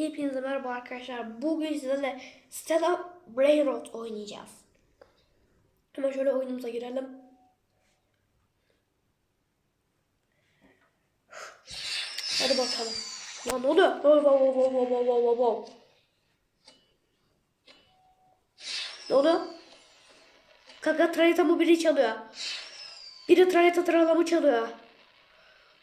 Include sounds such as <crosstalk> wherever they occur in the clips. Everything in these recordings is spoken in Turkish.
Hepinize merhaba arkadaşlar. Bugün sizlerle Stella Brainrot oynayacağız. Hemen şöyle oyunumuza girelim. Hadi bakalım. Lan ne oluyor? Wow, wow, wow, wow, wow, wow, wow. Ne oluyor? Kanka Traitamı biri çalıyor. Biri Traita Tralamı çalıyor.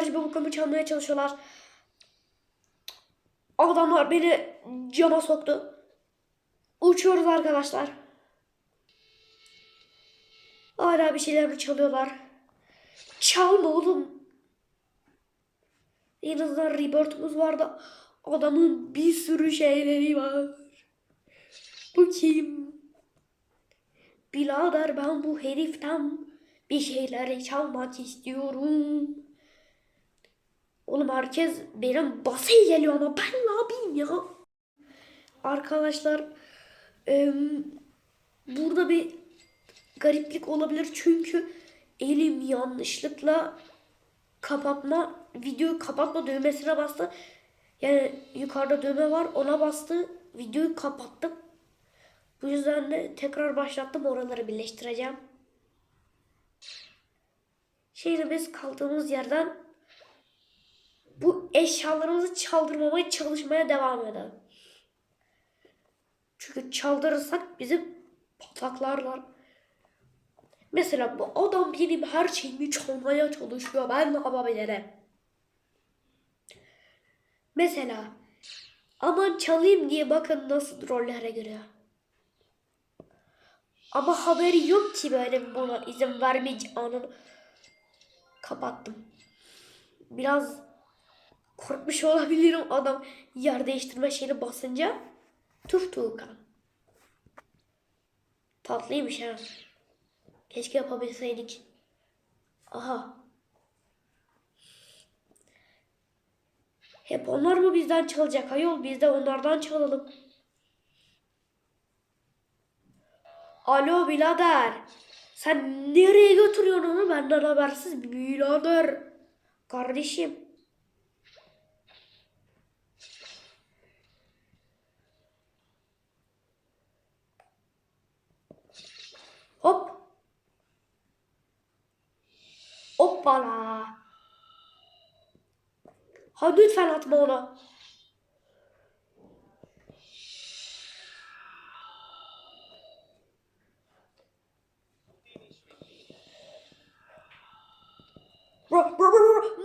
Şey bokumu çalmaya çalışıyorlar. Adamlar beni cama soktu. Uçuyoruz arkadaşlar. Hala bir şeyler çalıyorlar. Çalma oğlum. En azından rebirth'umuz vardı. Adamın bir sürü şeyleri var. Bu kim? Birader ben bu heriften bir şeyleri çalmak istiyorum. Oğlum herkes benim basaya geliyor ama ben ne yapayım ya? Arkadaşlar em, burada bir gariplik olabilir çünkü elim yanlışlıkla kapatma videoyu kapatma düğmesine bastı. Yani yukarıda düğme var ona bastı videoyu kapattım. Bu yüzden de tekrar başlattım oraları birleştireceğim. Şimdi biz kaldığımız yerden bu eşyalarımızı çaldırmamaya çalışmaya devam edelim. Çünkü çaldırırsak bizi pataklarlar. Mesela bu adam benim her şeyimi çalmaya çalışıyor. Ben ne yapabilirim? Mesela aman çalayım diye bakın nasıl rollere giriyor. Ama haberi yok ki böyle buna izin vermeyeceğini. Kapattım. Biraz korkmuş olabilirim adam yer değiştirme şeyini basınca. Tuf Tuğkan. Tatlıymış ha. Keşke yapabilseydik. Aha. Hep onlar mı bizden çalacak ayol? Biz de onlardan çalalım. Alo birader. Sen nereye götürüyorsun onu benden habersiz birader. Kardeşim. Hoppala. Hou niet van het mollen.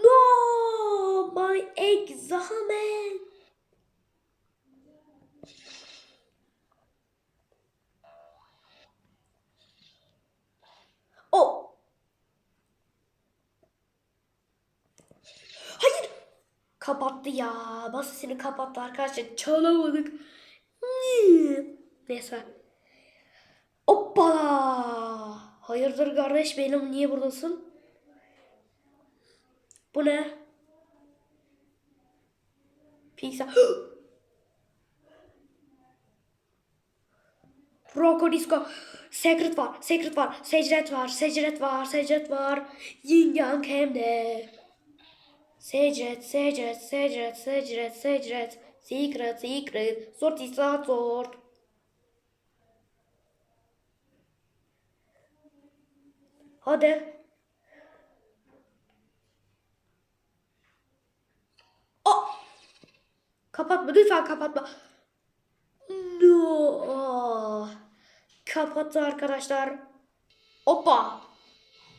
No, my examen. Oh, Kapattı ya. Basısını kapattı arkadaşlar. Çalamadık. Neyse. Hoppala. Hayırdır kardeş benim niye buradasın? Bu ne? Pizza. <gasps> Rocco Disco. Secret var, Secret var, Secret var, Secret var, Secret var. Yin Yang hem de. Secret, Secret, Secret, Secret, Secret. Secret, Secret. Sort isat sort. Hadi. Oh! Kapatma lütfen kapatma. No. Kapattı arkadaşlar. Hoppa.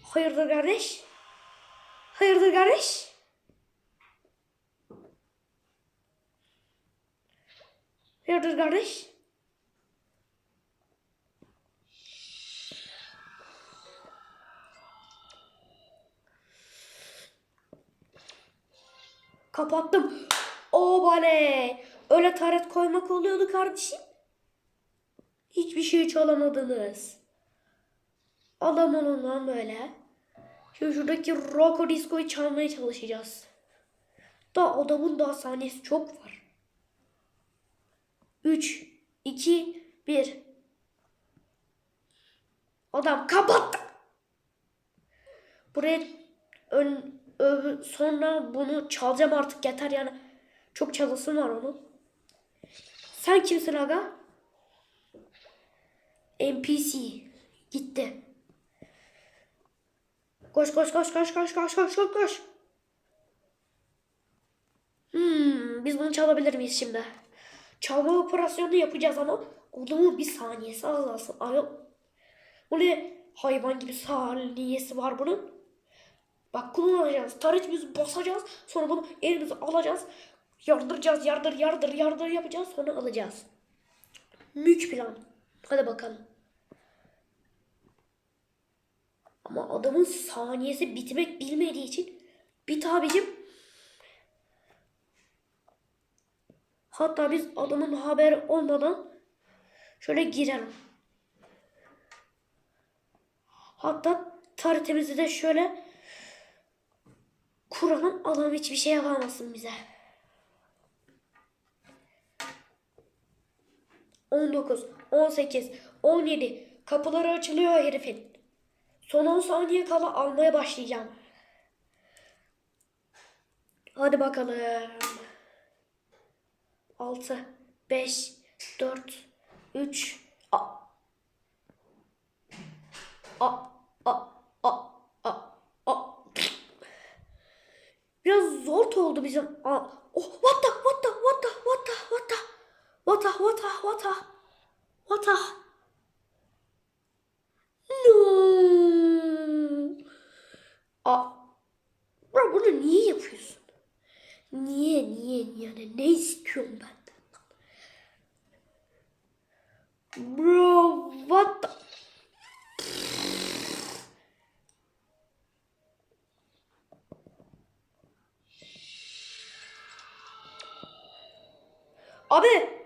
Hayırdır kardeş? Hayırdır kardeş? Hayırdır kardeş? Kapattım. O bale. öyle taret koymak oluyordu kardeşim. Hiçbir şey çalamadınız. Adam olun lan böyle. Şimdi şuradaki Rocco Disco'yu çalmaya çalışacağız. Da adamın daha saniyesi çok var. 3, 2, 1. Adam kapattı. Buraya ön, ö- sonra bunu çalacağım artık yeter yani. Çok çalasım var onun. Sen kimsin aga? NPC. Gitti. Koş koş koş koş koş koş koş koş koş. Hmm, biz bunu çalabilir miyiz şimdi? Çalma operasyonu yapacağız ama adamın bir saniyesi azalsın. Ay, bu ne hayvan gibi saniyesi var bunun. Bak kullanacağız. Taretimizi basacağız. Sonra bunu elimize alacağız. Yardıracağız. Yardır yardır yardır yapacağız. Sonra alacağız. Mük plan. Hadi bakalım. Ama adamın saniyesi bitmek bilmediği için bit abicim. Hatta biz adamın haberi olmadan şöyle girelim. Hatta taritimizi de şöyle kuralım. Adam hiçbir şey yapamasın bize. 19, 18, 17 kapıları açılıyor herifin. Son 10 saniye kala almaya başlayacağım. Hadi bakalım. 6, 5, 4, 3, a, a, a, a, a, a. Biraz zor oldu bizim. A, oh, what the, what the, what the, what the, what the, what the, what the, what the, what the. No. A, bro bunu niye yapıyorsun? Niye, niye, yani ne istiyorsun benden? Bro, what the... Abi!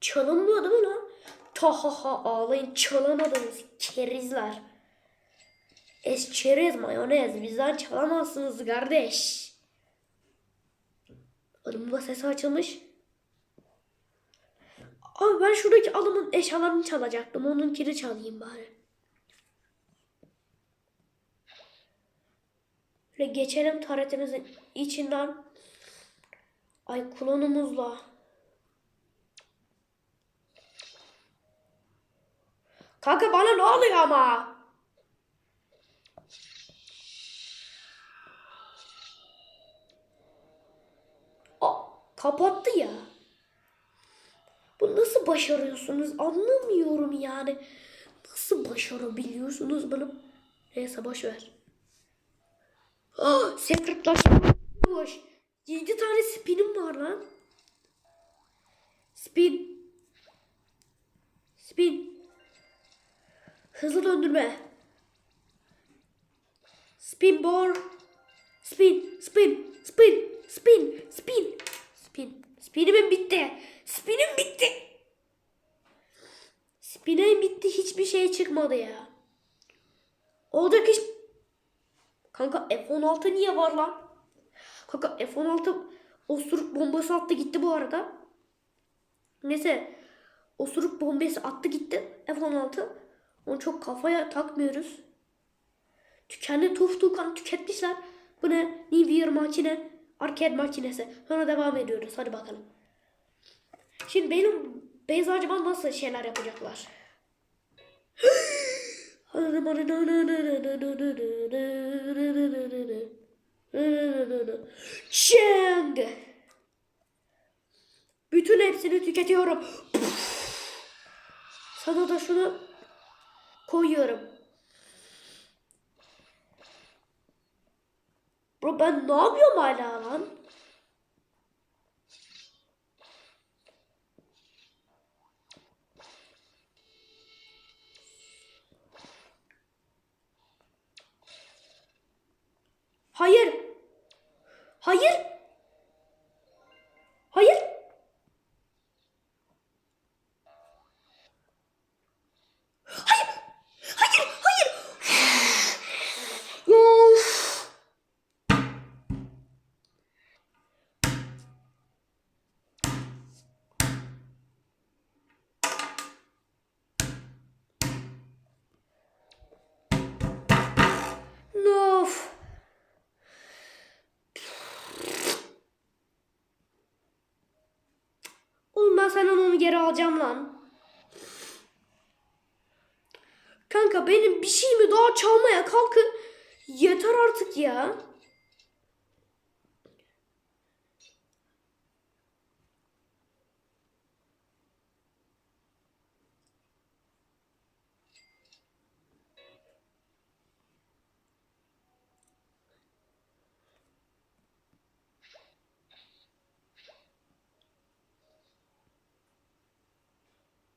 Çalınmıyor değil mi lan? Tahaha ağlayın çalamadınız kerizler. Es çerez mayonez bizden çalamazsınız kardeş. Adamın sesi açılmış. Abi ben şuradaki adamın eşyalarını çalacaktım. Onunkini çalayım bari. Böyle geçelim taretimizin içinden. Ay klonumuzla. Kanka bana ne oluyor ama? Aa, kapattı ya. Bu nasıl başarıyorsunuz anlamıyorum yani. Nasıl başarabiliyorsunuz bunu? Neyse boş ver. Secretlaşma boş. 7 tane spinim var lan. Spin. Spin. Hızlı döndürme. Spin bor. Spin, spin, spin, spin, spin, spin. Spinim bitti. Spinim bitti. Spinim bitti. Hiçbir şey çıkmadı ya. Olacak iş. Kanka F-16 niye var lan? Kanka F-16 osuruk bombası attı gitti bu arada. Neyse. Osuruk bombası attı gitti F-16. Onu çok kafaya takmıyoruz. Tükendi tuf tukan tüketmişler. Bu ne? Year makine. Arcade makinesi. Sonra devam ediyoruz. Hadi bakalım. Şimdi benim Beyza acaba nasıl şeyler yapacaklar? Şeng. Bütün hepsini tüketiyorum. Sana da şunu koyuyorum. Bro ben ne yapıyorum hala lan? Hayır. Hayır. Senden onu geri alacağım lan. Kanka benim bir şeyimi daha çalmaya kalkın. Yeter artık ya.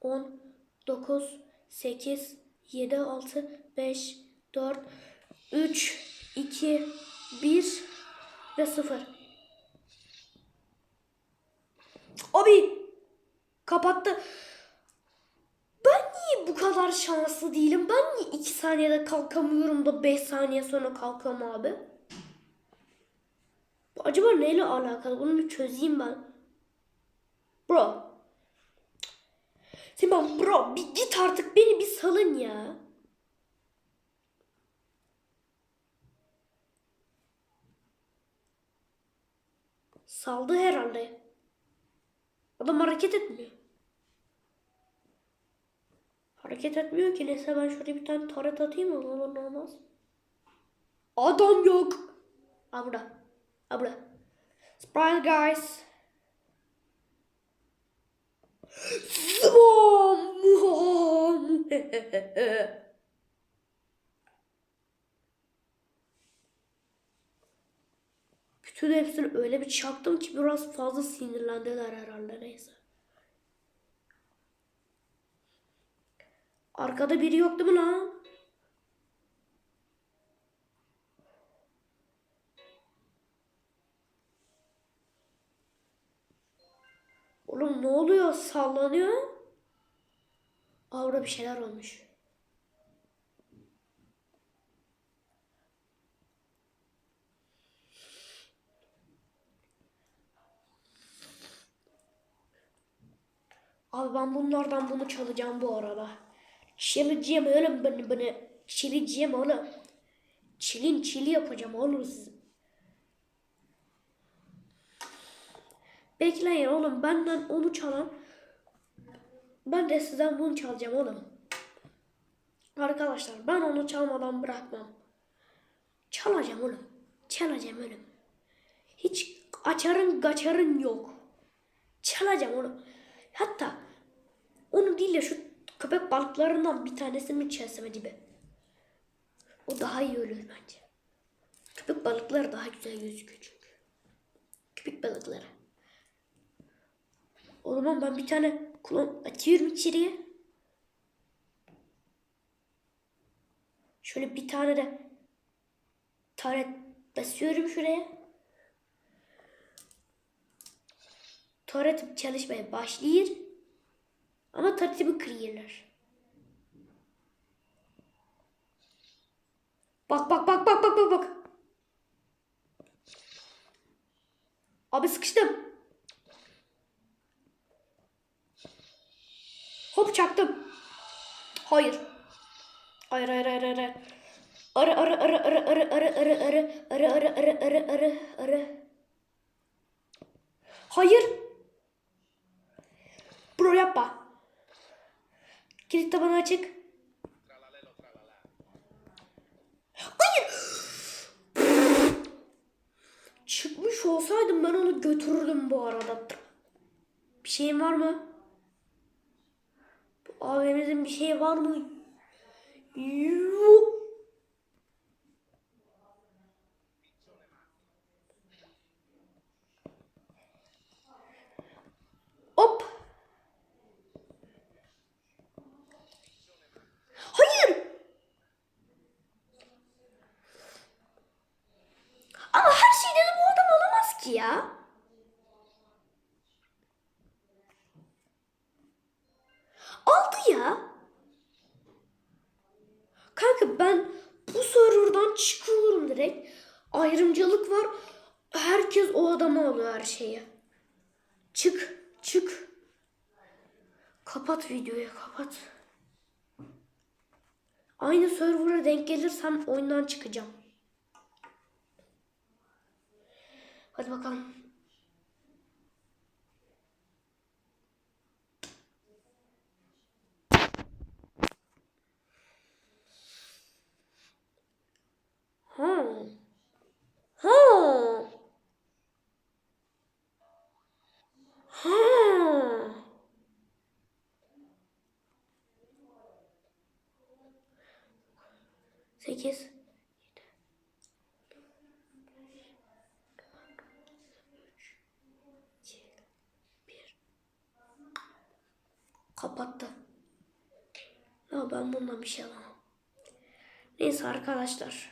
On, dokuz, sekiz, yedi, altı, beş, dört, üç, iki, bir ve sıfır. Abi kapattı. Ben niye bu kadar şanslı değilim? Ben niye iki saniyede kalkamıyorum da beş saniye sonra kalkıyorum abi? Bu acaba neyle alakalı? Bunu bir çözeyim ben. Bro. Simon bro bir git artık beni bir salın ya. Saldı herhalde. Adam hareket etmiyor. Hareket etmiyor ki. Neyse ben şuraya bir tane taret atayım? Olur ne olmaz. Adam yok. Aa burada. Surprise guys. Zıbam. Bütün hepsini öyle bir çaktım ki biraz fazla sinirlendiler herhalde neyse. Arkada biri yok değil mi lan? Ne oluyor? Sallanıyor. Orada bir şeyler olmuş. Abi ben bunlardan bunu çalacağım bu arada. Çileceğim oğlum bunu bunu. Çileceğim oğlum. Çilin çili yapacağım oğlum siz. Bekleyin oğlum benden onu çalan. Ben de sizden bunu çalacağım oğlum. Arkadaşlar ben onu çalmadan bırakmam. Çalacağım oğlum. Çalacağım oğlum. Hiç açarın kaçarın yok. Çalacağım oğlum. Hatta onu değil de şu köpek balıklarından bir tanesini çalsam acaba. O daha iyi olur bence. Köpek balıkları daha güzel gözüküyor çünkü. Köpek balıkları. O zaman ben bir tane klon atıyorum içeriye. Şöyle bir tane de taret basıyorum şuraya. Taretim çalışmaya başlıyor. Ama taretimi kırıyorlar. Bak bak bak bak bak bak bak. Abi sıkıştım. Hop çaktım. Hayır. Hayır hayır hayır hayır. Arı arı arı arı arı arı arı arı arı arı arı arı arı arı. Hayır. Bro yapma. Kilit tabanı açık. Hayır. Çıkmış olsaydım ben onu götürürdüm bu arada. Bir şeyin var mı? Abimizin bir şey var mı? Yok. Hop. Hayır. Ama her şeyden bu adam alamaz ki ya. Ben bu serverdan çıkıyorum direkt. Ayrımcılık var. Herkes o adama alıyor her şeyi. Çık, çık. Kapat videoyu, kapat. Aynı server'a denk gelirsem oyundan çıkacağım. Hadi bakalım. 8 Kapattı. Ya ben bundan bir şey alamam. Neyse arkadaşlar.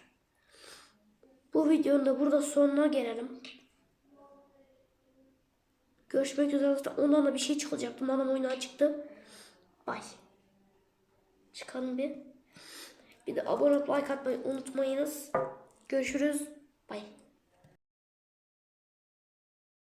Bu videonun da burada sonuna gelelim. Görüşmek üzere. Ondan da bir şey çıkacaktı. Anam oyunu açıktı. Bay. Çıkalım bir. Bir de abone olup like atmayı unutmayınız. Görüşürüz. Bye.